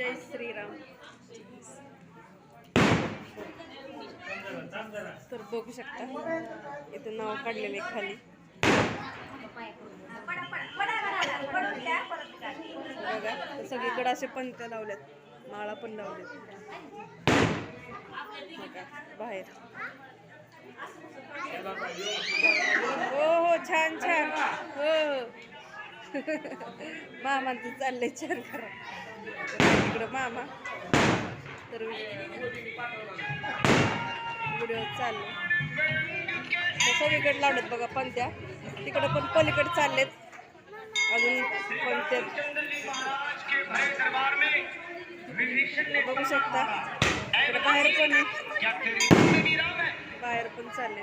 जय श्रीराम. तर बघू शकता इथं नाव काढलेले खाली. बघा सगळीकडे असे पंत्या लावल्यात माळा पण लावल्यात बघा बाहेर. हो हो छान छान. हो हो. मामांचं चाललंय छान करा. इकडं मामा. तर व्हिडिओ चाललो सगळीकडे लावलेत बघा पंत्या. तिकडं पण पलीकडे चाललेत. अजून पंत्या बघू शकता. इकडे बाहेर पण बाहेर पण चालले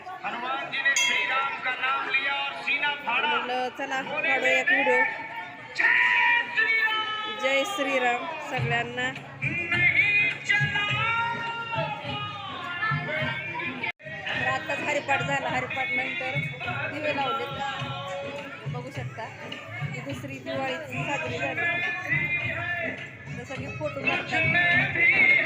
म्हटलं चला काढू एक व्हिडिओ. जय श्रीराम सगळ्यांना. तर आत्ताच हरिपाठ झाला. हरिपाठ नंतर दिवे लावले बघू शकता ही दुसरी दिवाळीची साजरी झाली. जसं सगळे फोटो काढतात.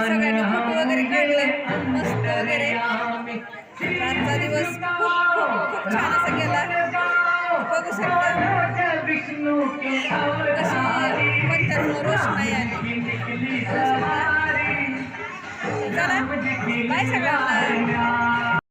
सगळ्यांनी फोटो वगैरे काढले. मस्त वगैरे. आजचा दिवस खूप खूप खूप छान असा गेला. बघू शकता. कशी पंचांनो रोषणाई आली. चला. बाय सगळ्यांना.